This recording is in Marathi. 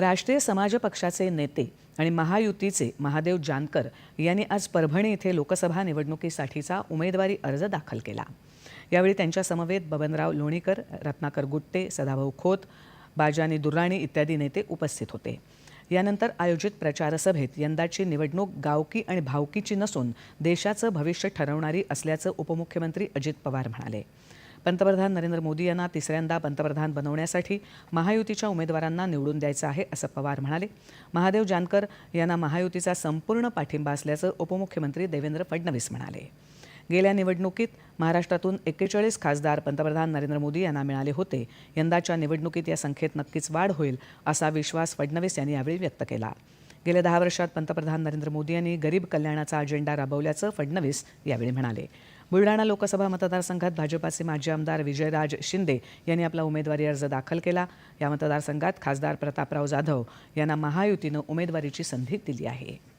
राष्ट्रीय समाज पक्षाचे नेते आणि महायुतीचे महादेव जानकर यांनी आज परभणी इथे लोकसभा निवडणुकीसाठीचा उमेदवारी अर्ज दाखल केला. यावेळी त्यांच्या समवेत बबनराव लोणीकर रत्नाकर गुट्टे सदाभाऊ खोत बाजानी दुर्राणी इत्यादी नेते उपस्थित होते. यानंतर आयोजित प्रचारसभेत यंदाची निवडणूक गावकी आणि भावकीची नसून देशाचं भविष्य ठरवणारी असल्याचं उपमुख्यमंत्री अजित पवार म्हणाले. पंतप्रधान नरेंद्र मोदी यांना तिसऱ्यांदा पंतप्रधान बनवण्यासाठी महायुतीच्या उमेदवारांना निवडून द्यायचं आहे असं पवार म्हणाले. महादेव जानकर यांना महायुतीचा संपूर्ण पाठिंबा असल्याचं उपमुख्यमंत्री देवेंद्र फडणवीस म्हणाले. गेल्या निवडणुकीत महाराष्ट्रातून एक्केचाळीस खासदार पंतप्रधान नरेंद्र मोदी यांना मिळाले होते. यंदाच्या निवडणुकीत या संख्येत नक्कीच वाढ होईल असा विश्वास फडणवीस यांनी यावेळी व्यक्त केला. गेल्या दहा वर्षात पंतप्रधान नरेंद्र मोदी यांनी गरीब कल्याणाचा अजेंडा राबवल्याचं फडणवीस यावेळी म्हणाले. बुलढाणा लोकसभा मतदारसंघात भाजपाचे माजी आमदार विजयराज शिंदे यांनी आपला उमेदवारी अर्ज दाखल केला. या मतदारसंघात खासदार प्रतापराव जाधव यांना महायुतीनं उमेदवारीची संधी दिली आहे.